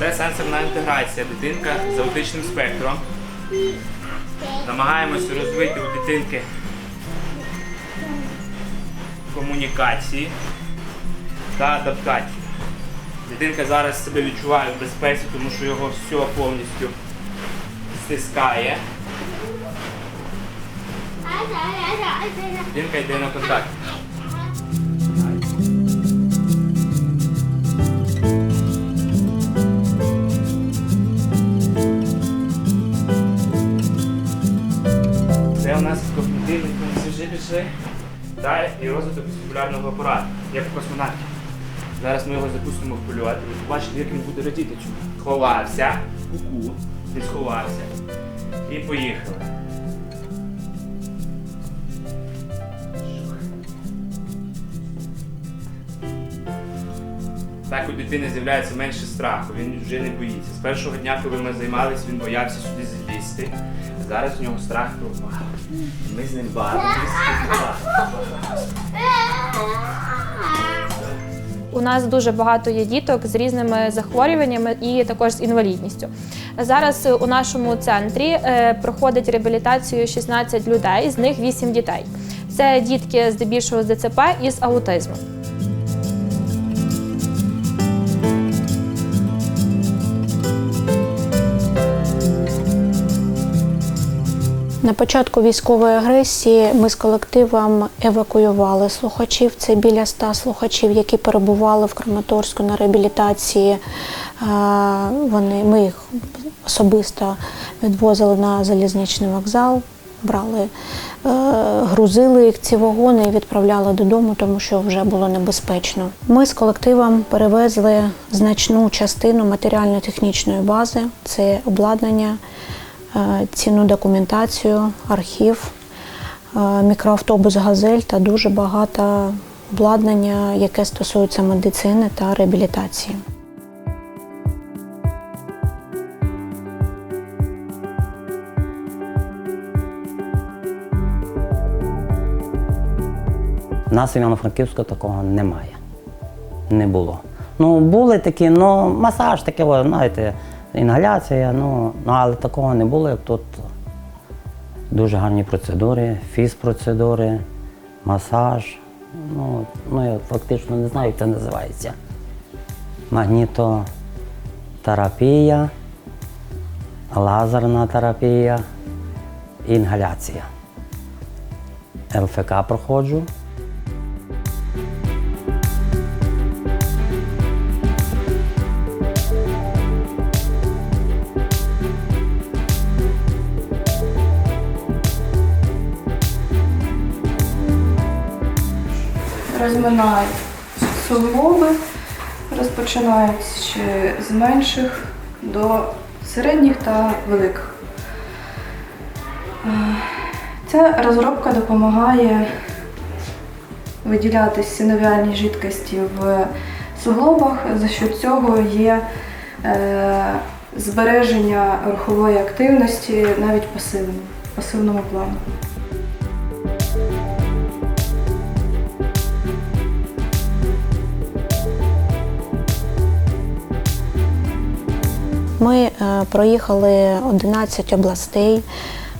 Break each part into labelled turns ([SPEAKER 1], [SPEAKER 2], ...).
[SPEAKER 1] Це сенсорна інтеграція. Дитинка з аутичним спектром. Намагаємося розвити у дитинки комунікації та адаптацію. Дитинка зараз себе відчуває в безпеці, тому що його все повністю стискає. Дитинка йде на контакт. І розвиток вестибулярного апарату, як у космонавтів. Зараз ми його запустимо в польот. і Ви побачите, як він буде радіти цьому. Ховався, ку-ку, десь ховався. І поїхали. Так у дитини з'являється менше страху, він вже не боїться. З першого дня, коли ми займалися, він боявся сюди залізти. Зараз у нього страх пропав. Ми з ним багато.
[SPEAKER 2] У нас дуже багато є діток з різними захворюваннями і також з інвалідністю. Зараз у нашому центрі е, проходить реабілітацію 16 людей, з них 8 дітей. Це дітки здебільшого з ДЦП і з аутизмом.
[SPEAKER 3] На початку військової агресії ми з колективом евакуювали слухачів. Це біля 100 слухачів, які перебували в Краматорську на реабілітації. Вони, ми їх особисто відвозили на залізничний вокзал, брали, е, грузили їх ці вагони і відправляли додому, тому що вже було небезпечно. Ми з колективом перевезли значну частину матеріально-технічної бази, це обладнання цінну документацію, архів, е, мікроавтобус Газель та дуже багато обладнання, яке стосується медицини та реабілітації.
[SPEAKER 4] У нас в Івано-Франківську такого немає. Не було. Ну, були такі, ну, масаж такий, знаєте, інгаляція, ну, ну, але такого не було, як тут дуже гарні процедури, фізпроцедури, масаж. Ну, ну, я фактично не знаю, як це називається. Магнітотерапія, лазерна терапія, інгаляція. ЛФК проходжу.
[SPEAKER 5] Розминають суглоби, розпочинаючи з менших до середніх та великих. Е, Ця розробка допомагає виділяти синовіальні жидкості в суглобах. За що цього є е, збереження рухової активності навіть пасивному, пасивному плану.
[SPEAKER 3] Ми е, проїхали 11 областей.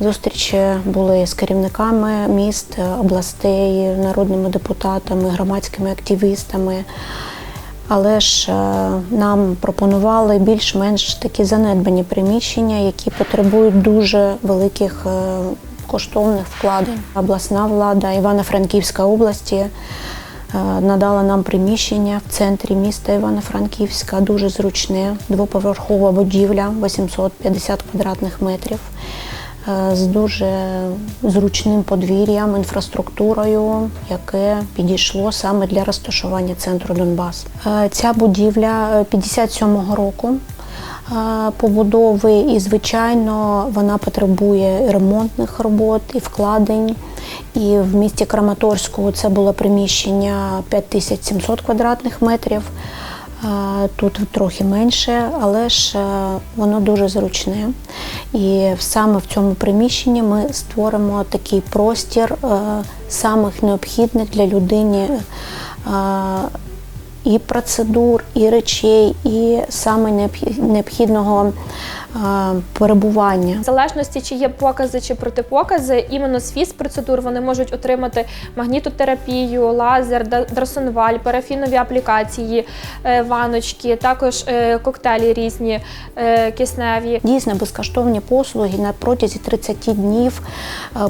[SPEAKER 3] Зустрічі були з керівниками міст, е, областей, народними депутатами, громадськими активістами. Але ж е, нам пропонували більш-менш такі занедбані приміщення, які потребують дуже великих коштовних вкладень. Обласна влада Івано-Франківська області надала нам приміщення в центрі міста Івано-Франківська, дуже зручне, двоповерхова будівля, 850 квадратних метрів, е, з дуже зручним подвір'ям, інфраструктурою, яке підійшло саме для розташування центру Донбас. Е, Ця будівля е, 57-го року. е, Побудови і, звичайно, вона потребує ремонтних робот і вкладень. І в місті Краматорську це було приміщення 5700 квадратних метрів. Тут трохи менше, але ж е, воно дуже зручне. І саме в цьому приміщенні ми створимо такий простір е, самих необхідних для людини е, і процедур, і речей, і саме необхідного перебування.
[SPEAKER 2] В залежності, чи є покази чи протипокази, іменно з фіз-процедур вони можуть отримати магнітотерапію, лазер, дросонваль, парафінові аплікації, е, ваночки, також е, коктейлі різні е, кисневі.
[SPEAKER 3] Дійсно безкоштовні послуги на протязі 30 днів,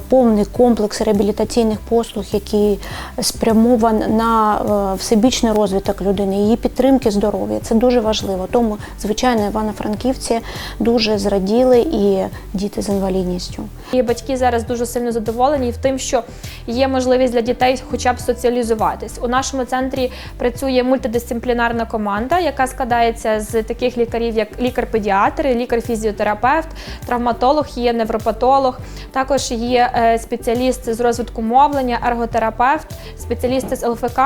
[SPEAKER 3] повний комплекс реабілітаційних послуг, який спрямований на всебічний розвиток людини, її підтримки здоров'я. Це дуже важливо. Тому, звичайно, івано-франківці дуже зраділи і діти з інвалідністю.
[SPEAKER 2] І батьки зараз дуже сильно задоволені в тим, що є можливість для дітей хоча б соціалізуватись. У нашому центрі працює мультидисциплінарна команда, яка складається з таких лікарів, як лікар-педіатр, лікар-фізіотерапевт, травматолог, є невропатолог. Також є е, спеціалісти з розвитку мовлення, ерготерапевт, спеціалісти з ЛФК.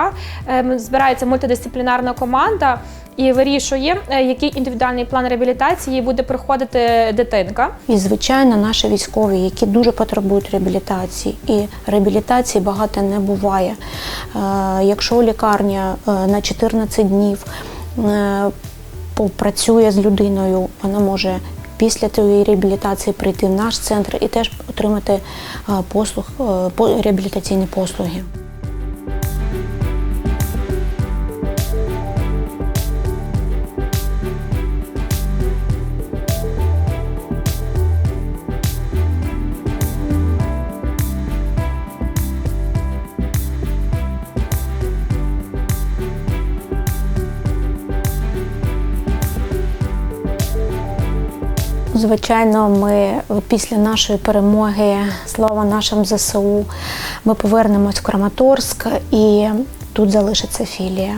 [SPEAKER 2] Е, Збирається мультидисциплінарна команда. І вирішує, е, який індивідуальний план реабілітації буде проходити дитинка.
[SPEAKER 3] І, звичайно, наші військові, які дуже потребують реабілітації, і реабілітації багато не буває. Е, Якщо лікарня е, на 14 днів попрацює з людиною, вона може після тієї реабілітації прийти в наш центр і теж отримати послуг, по- реабілітаційні послуги. Звичайно, ми після нашої перемоги, слава нашим ЗСУ, ми повернемось в Краматорськ і тут залишиться філія.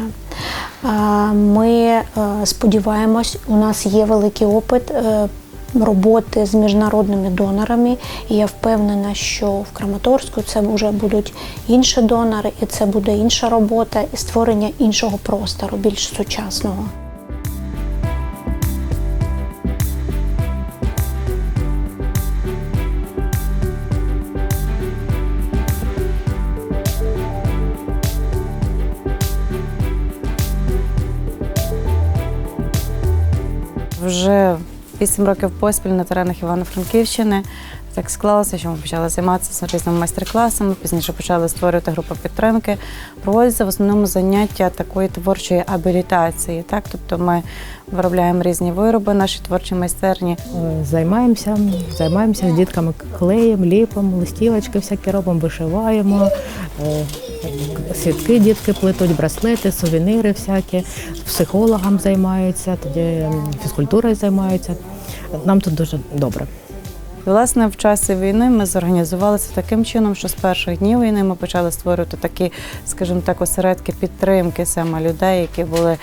[SPEAKER 3] Ми е, сподіваємось, у нас є великий опит е, роботи з міжнародними донорами, і я впевнена, що в Краматорську це вже будуть інші донори, і це буде інша робота і створення іншого простору, більш сучасного.
[SPEAKER 6] Вісім років поспіль на теренах Івано-Франківщини. Так склалося, що ми почали займатися різними майстер-класами, пізніше почали створювати групи підтримки. Проводяться в основному заняття такої творчої абілітації. Так? Тобто ми виробляємо різні вироби, наші творчі майстерні.
[SPEAKER 7] Е, Займаємося, займаємося з дітками клеєм, ліпом, листівочки всякі робимо, вишиваємо, е, сітки дітки плетуть, браслети, сувеніри всякі, психологам займаються, тоді фізкультурою займаються. Нам тут дуже добре.
[SPEAKER 6] І, власне, в часі війни ми зорганізувалися таким чином, що з перших днів війни ми почали створювати такі, скажімо так, осередки підтримки саме людей, які були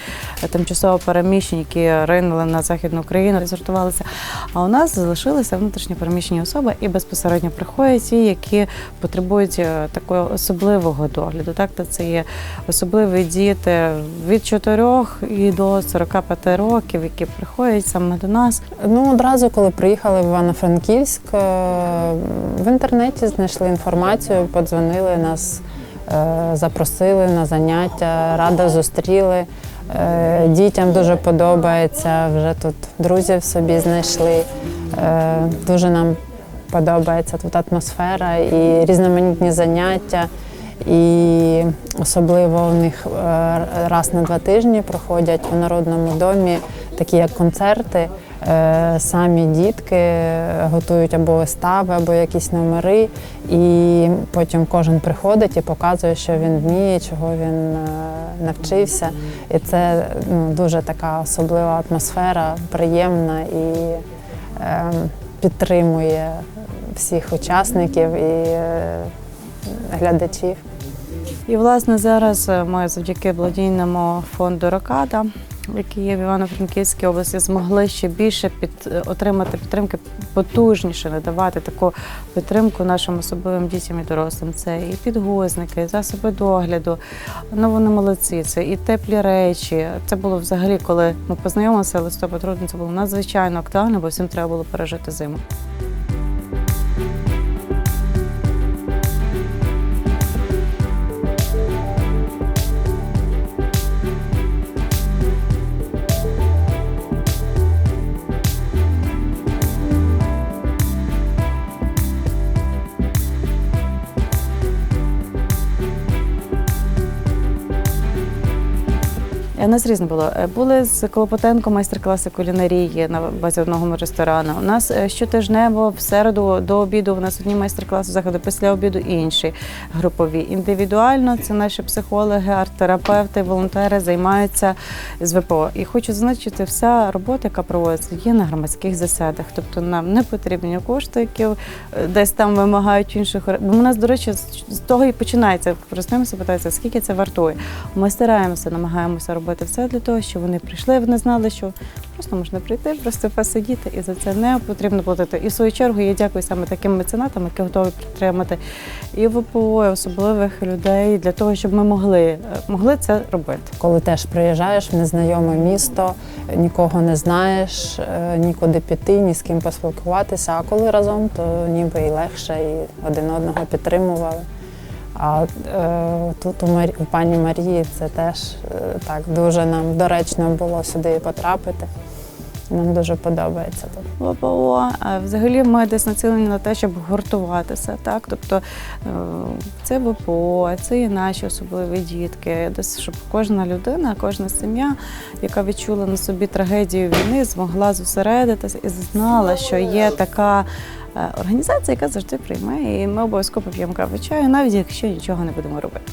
[SPEAKER 6] тимчасово переміщені, які ринули на західну Україну, згуртувалися. А у нас залишилися внутрішньо переміщені особи і безпосередньо приходять ті, які потребують е, такого особливого догляду. Так, то це є особливі діти від 4 і до 45 років, які приходять саме до нас.
[SPEAKER 8] Ну, одразу, коли приїхали в Івано-Франківськ, е, в інтернеті знайшли інформацію, подзвонили нас, е, запросили на заняття, радо зустріли. Е, Дітям дуже подобається, вже тут друзів собі знайшли. Дуже нам подобається тут атмосфера і різноманітні заняття. І особливо в них раз на два тижні проходять у народному домі такі як концерти. Е, Самі дітки готують або вистави, або якісь номери, і потім кожен приходить і показує, що він вміє, чого він е, навчився. І це ну, дуже така особлива атмосфера, приємна і е, підтримує всіх учасників і е, глядачів.
[SPEAKER 6] І власне зараз е, ми завдяки благодійному фонду Рокада, який є в Івано-Франківській області, змогли ще більше під е, отримати підтримки, потужніше надавати таку підтримку нашим особливим дітям і дорослим. Це і підгузники, і засоби догляду. Ну вони молодці. Це і теплі речі. Це було взагалі, коли ми познайомилися листопад грудень, це було надзвичайно актуально, бо всім треба було пережити зиму. Е, Нас різне було. Е, Були з Клопотенко майстер-класи кулінарії на базі одного ресторану. У нас е, щотижнево в середу до обіду у нас одні майстер-класи заходи, після обіду інші групові. Індивідуально це наші психологи, арт-терапевти, волонтери займаються з ВПО. І хочу зазначити, вся робота, яка проводиться, є на громадських засадах. Тобто нам не потрібні кошти, які е, десь там вимагають інших. Бо у нас, до речі, з того і починається. Користуємося, питається, скільки це вартує. Ми стараємося, намагаємося робити все для того, щоб вони прийшли, вони знали, що просто можна прийти, просто посидіти, і за це не потрібно платити. І в свою чергу я дякую саме таким меценатам, які готові підтримати і ВПО, і особливих людей для того, щоб ми могли, е, могли це робити.
[SPEAKER 8] Коли теж приїжджаєш в незнайоме місто, нікого не знаєш, е, нікуди піти, ні з ким поспілкуватися. А коли разом, то ніби і легше, і один одного підтримували. А е, тут у, Марі, у пані Марії це теж е, так дуже нам доречно було сюди потрапити. Нам дуже подобається тут.
[SPEAKER 6] ВПО. А взагалі ми десь націлені на те, щоб гуртуватися. Так? Тобто е, це ВПО, це і наші особливі дітки. Десь щоб кожна людина, кожна сім'я, яка відчула на собі трагедію війни, змогла зосередитися і знала, що є така. Е, Організація, яка завжди приймає, і ми обов'язково п'ємо каву чаю, навіть якщо нічого не будемо робити.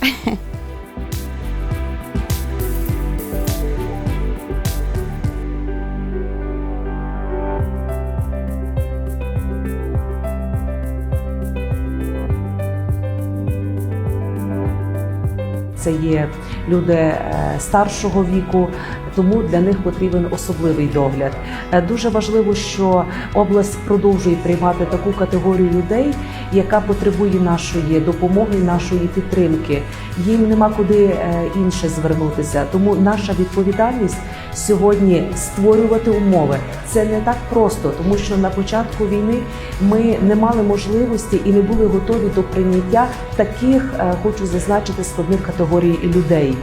[SPEAKER 9] Це є люди е, старшого віку, тому для них потрібен особливий догляд. Е, Дуже важливо, що область продовжує приймати таку категорію людей, яка потребує нашої допомоги, нашої підтримки. Їм нема куди е, інше звернутися. Тому наша відповідальність сьогодні створювати умови. Це не так просто, тому що на початку війни ми не мали можливості і не були готові до прийняття таких, е, хочу зазначити, складних категорій людей.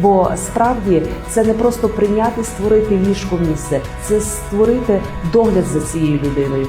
[SPEAKER 9] Бо справді це не просто прийняти, створити ліжко місце, це створити догляд за цією людиною.